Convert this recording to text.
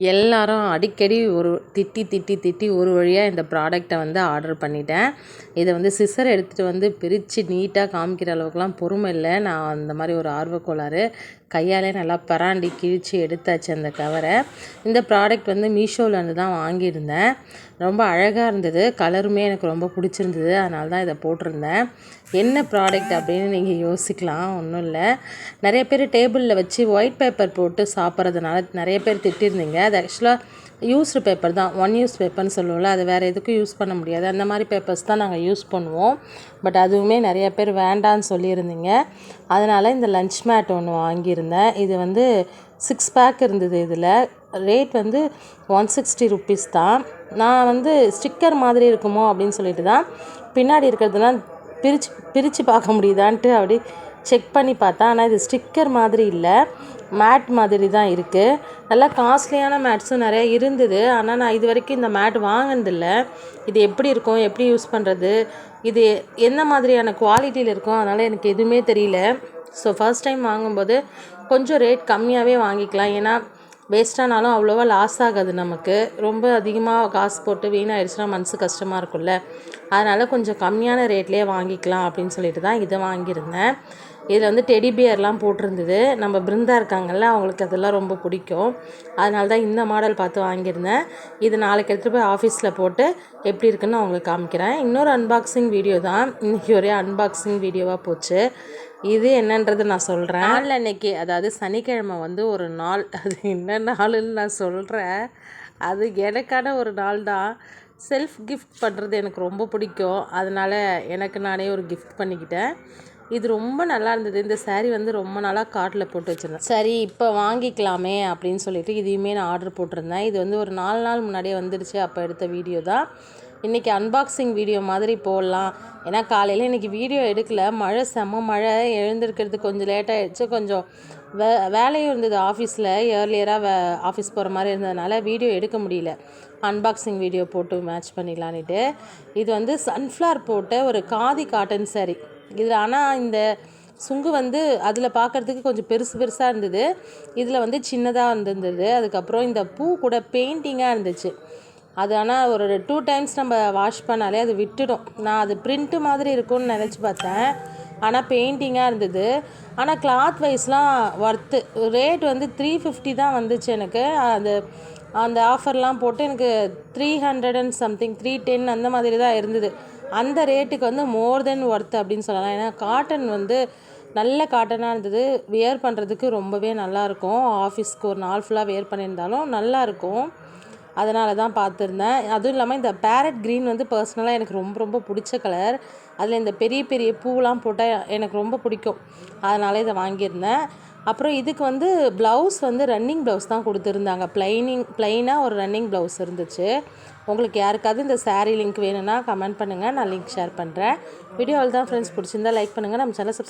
எல்லாரும் அடிக்கடி ஒரு திட்டி திட்டி திட்டி ஒரு வழியாக இந்த ப்ராடக்ட்டை வந்து ஆர்டர் பண்ணிட்டேன். இதை வந்து சிசர் எடுத்துகிட்டு வந்து பிரித்து நீட்டாக காமிக்கிற அளவுக்குலாம் பொறுமை இல்லை. நான் அந்த மாதிரி ஒரு ஆர்வக்கோளாறு கையாலே நல்லா பராண்டி கிழித்து எடுத்தாச்சு அந்த கவரை. இந்த ப்ராடக்ட் வந்து மீஷோவிலேருந்து தான் வாங்கியிருந்தேன். ரொம்ப அழகாக இருந்தது. கலருமே எனக்கு ரொம்ப பிடிச்சிருந்தது. அதனால தான் இதை போட்டிருந்தேன். என்ன ப்ராடக்ட் அப்படின்னு நீங்கள் யோசிக்கலாம். ஒன்றும் இல்லை. நிறைய பேர் டேபிளில் வச்சு ஒயிட் பேப்பர் போட்டு சாப்பிட்றதுனால நிறைய பேர் திட்டிருந்தீங்க. அது ஆக்சுவலாக யூஸ்டு பேப்பர் தான். ஒன் யூஸ் பேப்பர்னு சொல்லுவோம்ல அது வேறு எதுக்கும் யூஸ் பண்ண முடியாது. அந்த மாதிரி பேப்பர்ஸ் தான் நாங்கள் யூஸ் பண்ணுவோம். பட் அதுவுமே நிறைய பேர் வேண்டான்னு சொல்லியிருந்தீங்க. அதனால் இந்த லஞ்ச் மேட் ஒன்று வாங்கியிருந்தேன். இது வந்து சிக்ஸ் பேக் இருந்தது இதில். ரேட் வந்து ஒன் சிக்ஸ்டி ருப்பீஸ் தான். நான் வந்து ஸ்டிக்கர் மாதிரி இருக்குமோ அப்படின்னு சொல்லிட்டு தான் பின்னாடி இருக்கிறதுலாம் பிரித்து பிரித்து பார்க்க முடியுதான்ட்டு அப்படி செக் பண்ணி பார்த்தேன். ஆனால் இது ஸ்டிக்கர் மாதிரி இல்லை. மேட் மாதிரி தான் இருக்குது நல்லா காஸ்ட்லியான மேட்ஸும் நிறைய இருந்தது. ஆனால் நான் இது வரைக்கும் இந்த மேட் வாங்கினதில்ல. இது எப்படி இருக்கும்? எப்படி யூஸ் பண்ணுறது இது என்ன மாதிரியான குவாலிட்டியில் இருக்கும்? அதனால் எனக்கு எதுவுமே தெரியல. ஸோ ஃபர்ஸ்ட் டைம் வாங்கும்போது கொஞ்சம் ரேட் கம்மியாகவே வாங்கிக்கலாம். ஏன்னா வேஸ்ட்டானாலும் அவ்வளோவா லாஸ் ஆகாது நமக்கு. ரொம்ப அதிகமாக காசு போட்டு வீணாயிடுச்சுன்னா மனசு கஷ்டமாக இருக்கும்ல. அதனால் கொஞ்சம் கம்மியான ரேட்லேயே வாங்கிக்கலாம் அப்படின்னு சொல்லிட்டு தான் இதை வாங்கியிருந்தேன். இதில் வந்து டெடி பியர்லாம் போட்டிருந்தது. நம்ம பிருந்தா இருக்காங்கல்ல அவங்களுக்கு அதெல்லாம் ரொம்ப பிடிக்கும். அதனால தான் இந்த மாடல் பார்த்து வாங்கியிருந்தேன். இது நாளைக்கு எடுத்துகிட்டு போய் ஆஃபீஸில் போட்டு எப்படி இருக்குன்னு அவங்களுக்கு காமிக்கிறேன். இன்னொரு அன்பாக்சிங் வீடியோ தான். இன்றைக்கி ஒரே அன்பாக்சிங் வீடியோவாக போச்சு. இது என்னன்றது நான் சொல்கிறேன் நாள் அன்னைக்கு அதாவது சனிக்கிழமை வந்து ஒரு நாள். அது என்ன நாளுன்னு நான் சொல்கிறேன் அது எனக்கான ஒரு நாள் தான் செல்ஃப் கிஃப்ட் பண்ணுறது எனக்கு ரொம்ப பிடிக்கும். அதனால் எனக்கு நானே ஒரு கிஃப்ட் பண்ணிக்கிட்டேன். இது ரொம்ப நல்லா இருந்தது. இந்த சாரீ வந்து ரொம்ப நாளாக காட்டில் போட்டு வச்சுருந்தேன். சரி இப்போ வாங்கிக்கலாமே அப்படின்னு சொல்லிட்டு இதையுமே நான் ஆர்டர் போட்டிருந்தேன். இது வந்து ஒரு நாலு நாள் முன்னாடியே வந்துடுச்சு அப்போ எடுத்த வீடியோ தான். இன்றைக்கி அன்பாக்சிங் வீடியோ மாதிரி போடலாம். ஏன்னா காலையில் இன்றைக்கி வீடியோ எடுக்கல. மழை செம்ம மழை. எழுந்திருக்கிறது கொஞ்சம் லேட் கொஞ்சம் வே வேலையும் இருந்தது ஆஃபீஸில் ஏர்லியராக வே ஆஃபீஸ் போகிற மாதிரி இருந்ததுனால வீடியோ எடுக்க முடியல. அன்பாக்சிங் வீடியோ போட்டு மேட்ச் பண்ணிடலான்ட்டு இது வந்து சன்ஃப்ளவர் போட்ட ஒரு காதி காட்டன் saree. இதில் ஆனால் இந்த சுங்கு வந்து அதில் பார்க்குறதுக்கு கொஞ்சம் பெருசு பெருசாக இருந்தது. இதில் வந்து சின்னதாக இருந்திருந்தது அதுக்கப்புறம் இந்த பூ கூட பெயிண்டிங்காக இருந்துச்சு. அது ஆனால் ஒரு டூ டைம்ஸ் நம்ம வாஷ் பண்ணாலே அது விட்டுடும். நான் அது பிரிண்ட்டு மாதிரி இருக்கும்னு நினச்சி பார்த்தேன். ஆனால் பெயிண்டிங்காக இருந்தது. ஆனால் கிளாத் வைஸ்லாம் ஒர்த்து ரேட் வந்து த்ரீ ஃபிஃப்டி தான் வந்துச்சு எனக்கு. அது அந்த ஆஃபர்லாம் போட்டு எனக்கு three hundred and something three ten அந்த மாதிரி தான் இருந்தது. அந்த ரேட்டுக்கு வந்து மோர் தென் ஒர்த் அப்படின்னு சொல்லலாம். ஏன்னா காட்டன் வந்து நல்ல காட்டனாக இருந்தது. வியர் பண்ணுறதுக்கு ரொம்பவே நல்லாயிருக்கும் ஆஃபீஸ்க்கு ஒரு நாள் ஃபுல்லாக வியர் பண்ணியிருந்தாலும் நல்லாயிருக்கும் அதனால தான் பார்த்துருந்தேன். அதுவும் இல்லாமல் இந்த பேரட் க்ரீன் வந்து பர்சனலாக எனக்கு ரொம்ப ரொம்ப பிடிச்ச கலர் அதில் இந்த பெரிய பெரிய பூவெலாம் போட்டால் எனக்கு ரொம்ப பிடிக்கும். அதனால் இதை வாங்கியிருந்தேன். அப்புறம் இதுக்கு வந்து ப்ளவுஸ் வந்து ரன்னிங் ப்ளவுஸ் தான் கொடுத்துருந்தாங்க. ப்ளைனிங் ப்ளைனாக ஒரு ரன்னிங் ப்ளவுஸ் இருந்துச்சு. உங்களுக்கு யாருக்காவது இந்த சாரீ லிங்க் வேணும்னா கமெண்ட் பண்ணுங்கள் நான் லிங்க் ஷேர் பண்ணுறேன் வீடியோவில் தான் ஃப்ரெண்ட்ஸ் பிடிச்சிருந்தா லைக் பண்ணுங்கள் நம்ம சேனல் சப்ஸ்